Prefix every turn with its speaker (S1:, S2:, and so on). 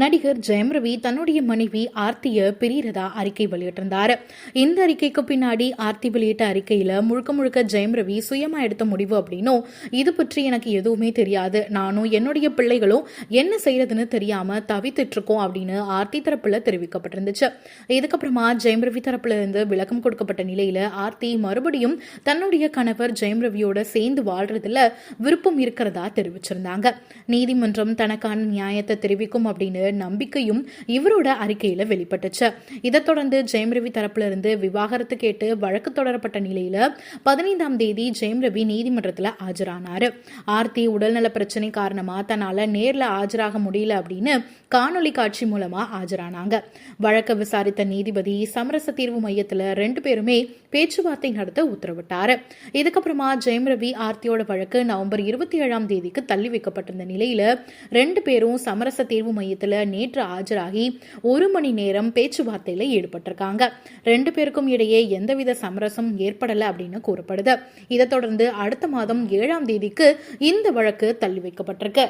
S1: நடிகர் ஜெயம் ரவி தன்னுடைய மனைவி ஆர்த்திய பிரியிறதா அறிக்கை வெளியிட்டிருந்தார். இந்த அறிக்கைக்கு பின்னாடி ஆர்த்தி வெளியிட்ட அறிக்கையில முழுக்க முழுக்க ஜெயம் ரவி சுயமா எடுத்த முடிவு அப்படின்னும் இது பற்றி எனக்கு எதுவுமே தெரியாது. நானும் என்னுடைய பிள்ளைகளும் என்ன செய்யறதுன்னு தெரியாம தவித்துட்டு இருக்கோம் அப்படின்னு ஆர்த்தி தரப்புல தெரிவிக்கப்பட்டிருந்துச்சு. இதுக்கப்புறமா ஜெயம் ரவி தரப்புல இருந்து விளக்கம் கொடுக்கப்பட்ட நிலையில ஆர்த்தி மறுபடியும் தன்னுடைய கணவர் ஜெயம் ரவியோட சேர்ந்து வாழ்றதுல விருப்பம் இருக்கிறதா தெரிவிச்சிருந்தாங்க. நீதிமன்றம் தனக்கான நியாயத்தை தெரிவிக்கும் அப்படின்னு நம்பிக்கையும் இவரோட அறிக்கையில வெளிப்பட்டுச்சு. இதை தொடர்ந்து ஜெயம் ரவி தரப்புல இருந்து விவாகரத்து கேட்டு வழக்கு தொடரப்பட்ட நிலையில பதினைந்தாம் தேதி ஜெயம் ரவி நீதிமன்றத்துல ஆஜரானாரு. ஆர்த்தி உடல்நல பிரச்சனை காரணமா தன்னால நேர்ல ஆஜராக முடியல அப்படின்னு காணொலி காட்சி மூலமா ஆஜரானாங்க. வழக்க விசாரித்த நீதிபதி சமரச தீர்வு மையத்துல ரெண்டு பேருமே பேச்சுவார்த்தை நடத்த உத்தரவிட்டாரு. இதுக்கப்புறமா ஜெயம் ரவி ஆர்த்தியோட வழக்கு நவம்பர் இருபத்தி ஏழாம் தேதிக்கு தள்ளி வைக்கப்பட்டிருந்த நிலையில ரெண்டு பேரும் சமரச தீர்வு மையத்துல நேற்று ஆஜராகி ஒரு மணி நேரம் பேச்சுவார்த்தையில ஈடுபட்டிருக்காங்க. ரெண்டு பேருக்கும் இடையே எந்தவித சமரசம் ஏற்படல அப்படின்னு கூறப்படுது. இதை தொடர்ந்து அடுத்த மாதம் ஏழாம் தேதிக்கு இந்த வழக்கு தள்ளி வைக்கப்பட்டிருக்கு